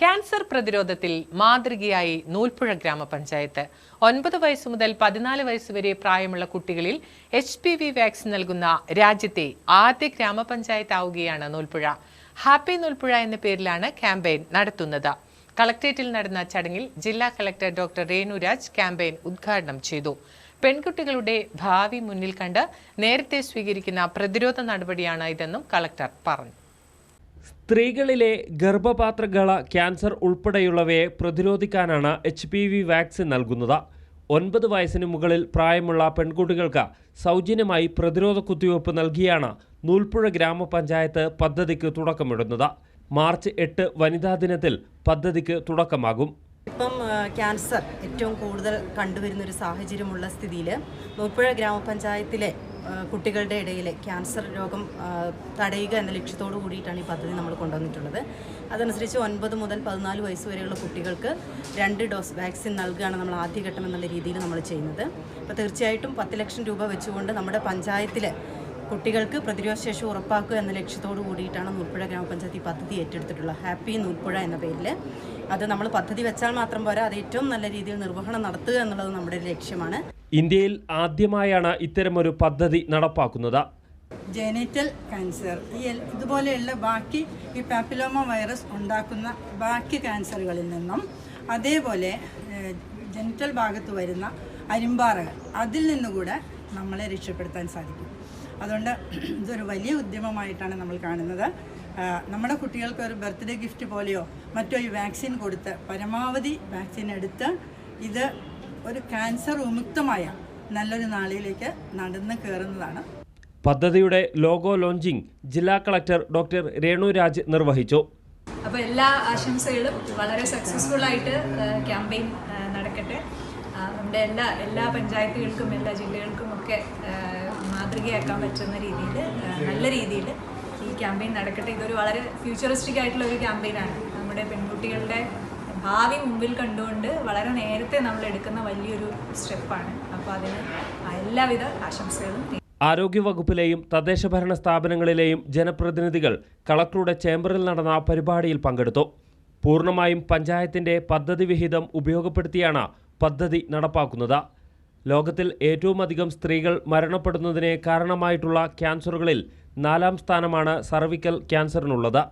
Cancer പ്രതിരോധത്തിൽ മാതൃകയായി നൂൽപ്പുഴ ഗ്രാമപഞ്ചായത്ത്. ഒൻപത് വയസ്സ് മുതൽ പതിനാല് വയസ്സ് വരെ പ്രായമുള്ള കുട്ടികളിൽ എച്ച് പി വി വാക്സിൻ നൽകുന്ന രാജ്യത്തെ ആദ്യ ഗ്രാമപഞ്ചായത്ത് ആവുകയാണ് നൂൽപ്പുഴ. ഹാപ്പി നൂൽപ്പുഴ എന്ന പേരിലാണ് ക്യാമ്പയിൻ നടത്തുന്നത്. കളക്ട്രേറ്റിൽ നടന്ന ചടങ്ങിൽ ജില്ലാ കളക്ടർ ഡോക്ടർ രേണുരാജ് ക്യാമ്പയിൻ ഉദ്ഘാടനം ചെയ്തു. പെൺകുട്ടികളുടെ ഭാവി മുന്നിൽ കണ്ട് നേരത്തെ സ്വീകരിക്കുന്ന പ്രതിരോധ നടപടിയാണ് ഇതെന്നും കളക്ടർ പറഞ്ഞു. സ്ത്രീകളിലെ ഗർഭപാത്രഗള ക്യാൻസർ ഉൾപ്പെടെയുള്ളവയെ പ്രതിരോധിക്കാനാണ് എച്ച് പി വി വാക്സിൻ നൽകുന്നത്. ഒൻപത് വയസ്സിന് മുകളിൽ പ്രായമുള്ള പെൺകുട്ടികൾക്ക് സൗജന്യമായി പ്രതിരോധ കുത്തിവയ്പ് നൽകിയാണ് നൂൽപ്പുഴ ഗ്രാമപഞ്ചായത്ത് പദ്ധതിക്ക് തുടക്കമിടുന്നത്. മാർച്ച് എട്ട് വനിതാ ദിനത്തിൽ പദ്ധതിക്ക് തുടക്കമാകും. ഇപ്പം ക്യാൻസർ ഏറ്റവും കൂടുതൽ കണ്ടുവരുന്ന ഒരു സാഹചര്യമുള്ള സ്ഥിതിയിൽ നൂൽപ്പുഴ ഗ്രാമപഞ്ചായത്തിലെ കുട്ടികളുടെ ഇടയിൽ ക്യാൻസർ രോഗം തടയുക എന്ന ലക്ഷ്യത്തോടു കൂടിയിട്ടാണ് ഈ പദ്ധതി നമ്മൾ കൊണ്ടുവന്നിട്ടുള്ളത്. അതനുസരിച്ച് ഒൻപത് മുതൽ പതിനാല് വയസ്സ് വരെയുള്ള കുട്ടികൾക്ക് രണ്ട് ഡോസ് വാക്സിൻ നൽകുകയാണ് നമ്മൾ ആദ്യഘട്ടം എന്നുള്ള രീതിയിൽ നമ്മൾ ചെയ്യുന്നത്. അപ്പോൾ തീർച്ചയായിട്ടും പത്ത് ലക്ഷം രൂപ വെച്ചുകൊണ്ട് നമ്മുടെ പഞ്ചായത്തിൽ കുട്ടികൾക്ക് പ്രതിരോധശേഷി ഉറപ്പാക്കുക എന്ന ലക്ഷ്യത്തോടു കൂടിയിട്ടാണ് നൂൽപ്പുഴ ഗ്രാമപഞ്ചായത്ത് ഈ പദ്ധതി ഏറ്റെടുത്തിട്ടുള്ളത് ഹാപ്പി നൂൽപ്പുഴ എന്ന പേരിൽ അത് നമ്മൾ പദ്ധതി വെച്ചാൽ മാത്രം പോരാ അത് ഏറ്റവും നല്ല രീതിയിൽ നിർവഹണം നടത്തുക എന്നുള്ളത് നമ്മുടെ ലക്ഷ്യമാണ്. ഇന്ത്യയിൽ ആദ്യമായാണ് ഇത്തരമൊരു പദ്ധതി നടപ്പാക്കുന്നത്. Genital cancer. ഈ ഇതുപോലെയുള്ള ബാക്കി ഈ പാപ്പിലോമ വൈറസ് ഉണ്ടാക്കുന്ന ബാക്കി ക്യാൻസറുകളിൽ നിന്നും അതേപോലെ ജെനിറ്റൽ ഭാഗത്ത് വരുന്ന അരിമ്പാറകൾ അതിൽ നിന്നുകൂടെ നമ്മളെ രക്ഷപ്പെടുത്താൻ സാധിക്കും. അതുകൊണ്ട് ഇതൊരു വലിയ ഉദ്യമമായിട്ടാണ് നമ്മൾ കാണുന്നത്. നമ്മുടെ കുട്ടികൾക്ക് ഒരു ബർത്ത്ഡേ ഗിഫ്റ്റ് പോലെയോ മറ്റോ ഈ വാക്സിൻ കൊടുത്ത് പരമാവധി വാക്സിൻ എടുത്ത് ഇത് ഒരു ക്യാൻസർ വിമുക്തമായ നല്ലൊരു നാളിലേക്ക് നടന്ന് കയറുന്നതാണ് പദ്ധതിയുടെ ലോഗോ ലോഞ്ചിങ് ജില്ലാ കളക്ടർ ഡോക്ടർ രേണുരാജ് നിർവഹിച്ചു. അപ്പോൾ എല്ലാ ആശംസകളും വളരെ സക്സസ്ഫുൾ ആയിട്ട് ക്യാമ്പയിൻ നടക്കട്ടെ. നമ്മുടെ എല്ലാ എല്ലാ പഞ്ചായത്തുകൾക്കും എല്ലാ ജില്ലകൾക്കും ഒക്കെ മാതൃകയാക്കാൻ പറ്റുന്ന രീതിയിൽ നല്ല രീതിയിൽ ഈ ക്യാമ്പയിൻ നടക്കട്ടെ. ഇതൊരു വളരെ ഫ്യൂച്ചറിസ്റ്റിക് ആയിട്ടുള്ള ഒരു ക്യാമ്പയിനാണ് നമ്മുടെ പെൺകുട്ടികളുടെ ഭാവി മുമ്പിൽ കണ്ടുകൊണ്ട് വളരെ നേരത്തെ നമ്മൾ എടുക്കുന്ന വലിയൊരു സ്റ്റെപ്പാണ്. അപ്പോൾ അതിന് എല്ലാവിധ ആശംസകളും ആരോഗ്യവകുപ്പിലെയും തദ്ദേശഭരണ സ്ഥാപനങ്ങളിലെയും ജനപ്രതിനിധികൾ കളക്ടറുടെ ചേംബറിൽ നടന്ന പരിപാടിയിൽ പങ്കെടുത്തു. പൂർണമായും പഞ്ചായത്തിന്റെ പദ്ധതി വിഹിതം ഉപയോഗപ്പെടുത്തിയാണ് പദ്ധതി നടപ്പാക്കുന്നത്. ലോകത്തിൽ ഏറ്റവുമധികം സ്ത്രീകൾ മരണപ്പെടുന്നതിന് കാരണമായിട്ടുള്ള ക്യാൻസറുകളിൽ നാലാം സ്ഥാനമാണ് സർവിക്കൽ ക്യാൻസറിനുള്ളത്.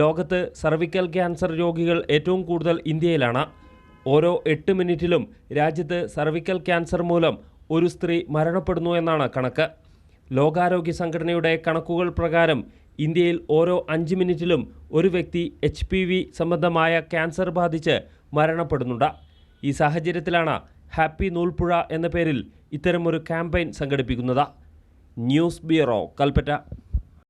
ലോകത്ത് സർവിക്കൽ ക്യാൻസർ രോഗികൾ ഏറ്റവും കൂടുതൽ ഇന്ത്യയിലാണ്. ഓരോ എട്ട് മിനിറ്റിലും രാജ്യത്ത് സർവിക്കൽ ക്യാൻസർ മൂലം ഒരു സ്ത്രീ മരണപ്പെടുന്നു എന്നാണ് കണക്ക്. ലോകാരോഗ്യ സംഘടനയുടെ കണക്കുകൾ പ്രകാരം ഇന്ത്യയിൽ ഓരോ അഞ്ച് മിനിറ്റിലും ഒരു വ്യക്തി എച്ച് പി വി സംബന്ധമായ ക്യാൻസർ ബാധിച്ച് മരണപ്പെടുന്നുണ്ട്. ഈ സാഹചര്യത്തിലാണ് ഹാപ്പി നൂൽപ്പുഴ എന്ന പേരിൽ ഇത്തരമൊരു ക്യാമ്പയിൻ സംഘടിപ്പിക്കുന്നത്. News bureau Kalpetta.